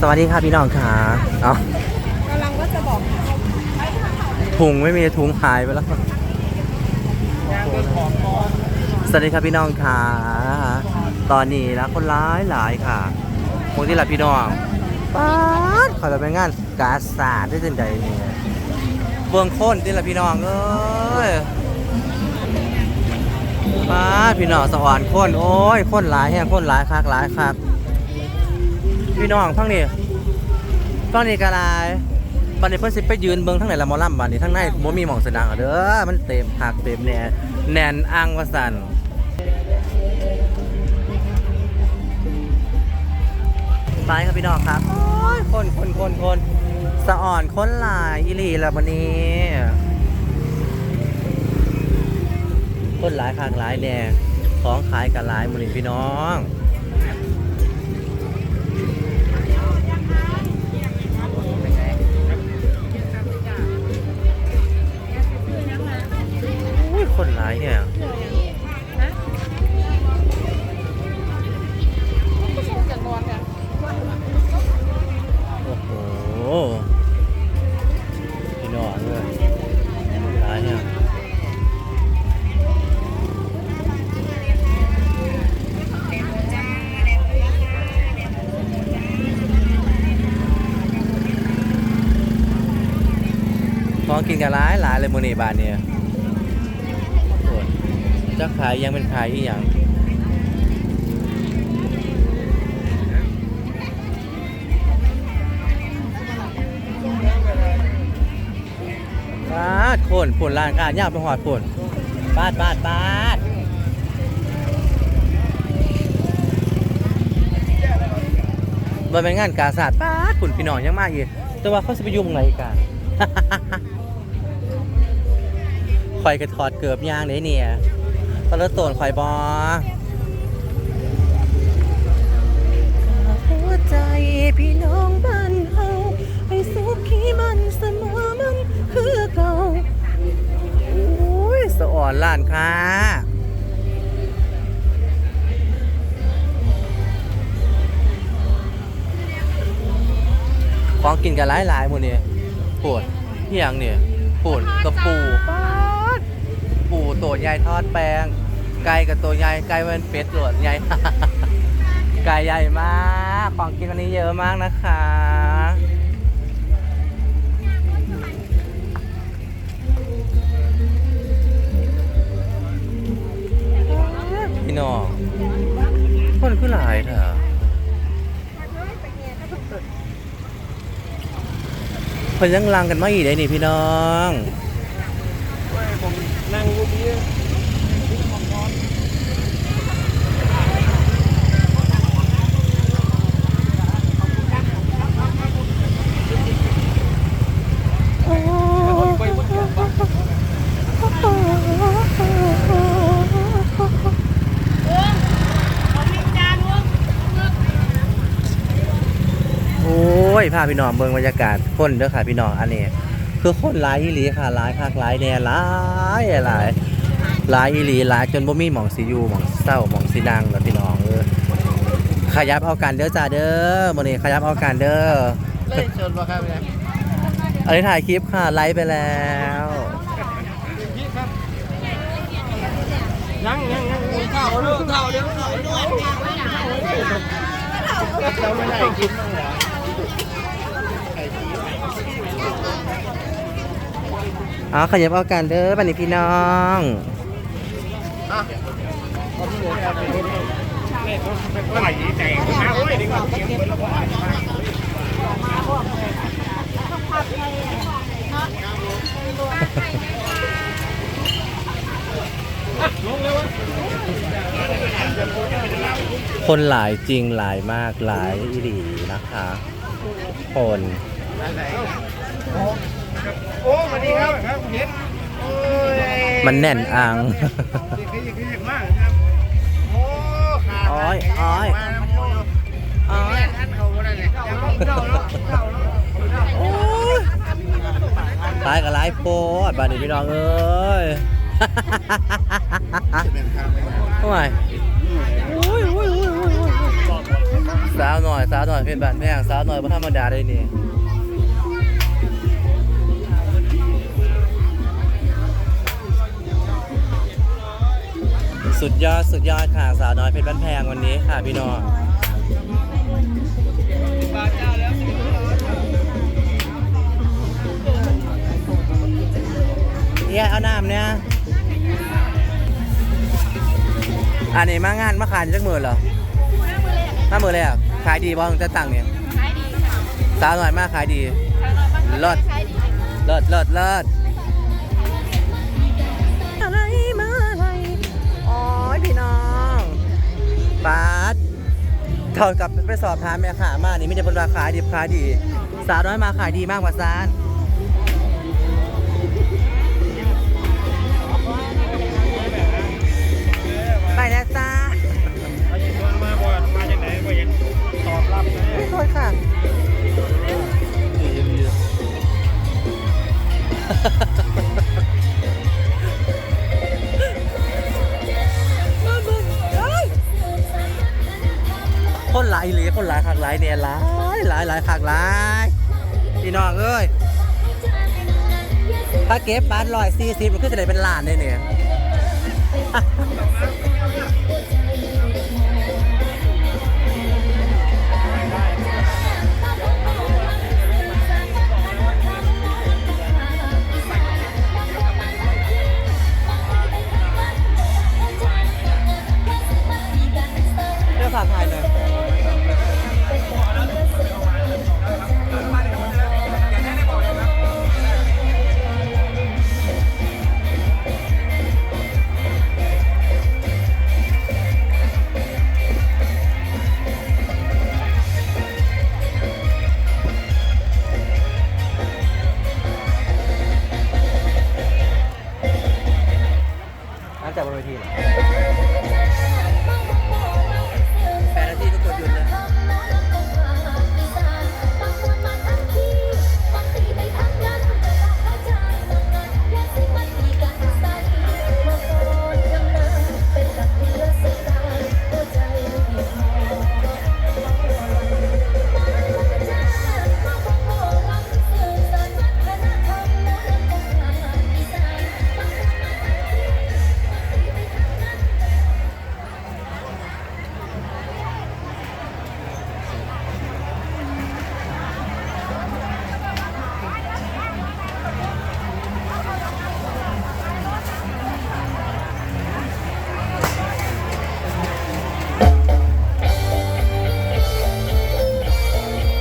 สวัสดีค่ะพี่น้องค่ะเอากำลังว่าจะบอกถุงไม่มีถุงหายไปแล้วสวัสดีครับพี่น้องค่ะ ตอนนี้นะคนร้ายหลายค่ะคงที่หลับพี่น้องป๊าดขอจะไปงานกาสาดได้จังใดเนี่ยเบืองโค้นที่หลับพี่น้องเอ้ยป๊าดพี่น้องสวรรค์โค้นโอ้ยโค้นหลายแห้งโค้นหลายคักหลายคัก พี่น้องพังนี่ฟังนี่กะลายตอนนี้เพิ่นสิไปยืนเบิ่งทั้งไหนละมอลำบานนี้ทั้งในบ่มีหม่องสนางเด้อมันเต็มหักเต็มแน่แน่นอังว่าซั่นไปครับพี่น้องครับคนคนคนคนสะอ่อนคนหลายอีหลีแล้ววันนี้ คนหลายขางหลายแน่ของขายกันหลายมือนี้พี่น้อง ของกินกันหลายหลายเลยมือนี่บานเนี่ยโอ้ยจะขายยังเป็นขายอีกอย่างปาดโคนผลลานการย่าไปหอดผลปาดปาดปาดมันเป็นงานกาศาสตร์ปาดผุนพี่น้องยังมากอีกแต่ว่าเขาจะไปยุ่งไหนกัน คอยกระถอดเกือบยางไหนเนี่ยตอนละโตนคอยบอหัวใจพี่น้องบ้านเฮาให้สุขีมันเสมอมันคือเก่าโอ้ยสะอ่อนล้านค้าของกินกันหลายหลายๆหมดเนี่ยปวดเฮียงเนี่ยปวดกระปูป๊าดปู ตัวใหญ่ทอดแป้งไก่กับตัวใหญ่ไก่เป็นเป็ดหลวดใหญ่ไก่ใหญ่มากของกินวันนี้เยอะมากนะคะพี่น้องคนคือหลายเถอะเพิ่นยังลังกันมาอีกได้นี่พี่น้อง นั่งรูปนี้โอ้ยพาพี่น้องเบิ่งบรรยากาศคนเด้อค่ะพี่น้องอันนี้ คือคนหลายอีหลีค่ะหลายคักหลายแน่หลายหลายหลายอีหลีหลายจนบ่มีหม่องสิอยู่หม่องเศร้าหม่องสินั่งแล้วพี่น้องเออขยับเอากันเด้อจ้าเด้อมื้อนี้ขยับเอากันเด้อเล่นชนมาครับเนี่ยอันนี้ถ่ายคลิปค่ะไลฟ์ไปแล้วพี่ครับยังยังยังเท่าเรื่องเท่าเรื่องเท่าเรื่องเราไม่ได้กินบ้างเหรอ อ๋อขยับเอากันเด้อบัดนี้พี่น้องคนหลายจริงหลายมากหลายอีหลีนะคะ คน โอ้สวัสดีครับครับเห็นโอ้ยมันแน่นอังคือคือคือมากครับโอ้ขาอ้อยอ้อยมาโอ้ยอ๋อท่านเขาบ่ได้เลยเจ้าเนาะเจ้าเนาะโอ้ยตายกับหลายโพดบัดนี้พี่น้องเอ้ย ทำไมโอ้ยโอ้ยโอ้ยโอ้ยโอ้ยสาวหน่อยสาวหน่อยเป็นบ้านแพงสาวหน่อยบ่ธรรมดาเลยนี่ สุดยอดสุดยอดค่ะสาวน้อยเพชรบ้านแพงวันนี้ค่ะพี่น้องเฮียเอาน้ำเนี่ยอันนี้มางานมาขายจักมือเหรอห้ามือเลยอะขายดีบ้างจะตังค์เนี่ยขายดีค่ะสาวหน่อยมากขายดีขายน้อยมากเลิศขายดีเลิศเลิศเลิศ บาสเท่ากับไปสอบถามแม่ค้ามานี่ไม่ได้เป็นราคายดีขายดี สาวน้อยมาขายดีมากกว่าซานไปแล้วจ้าอายุชวนมาบ่มาจากไหนบ่เห็นตอบรับนะไม่โทษค่ะ เนี่ยหลายหลายหลายขากหลายพี่น้องเอ้ยถ้าเก็บบ้านลอยสี่สิบมันก็จะได้เป็นล้านเลยเนี่ย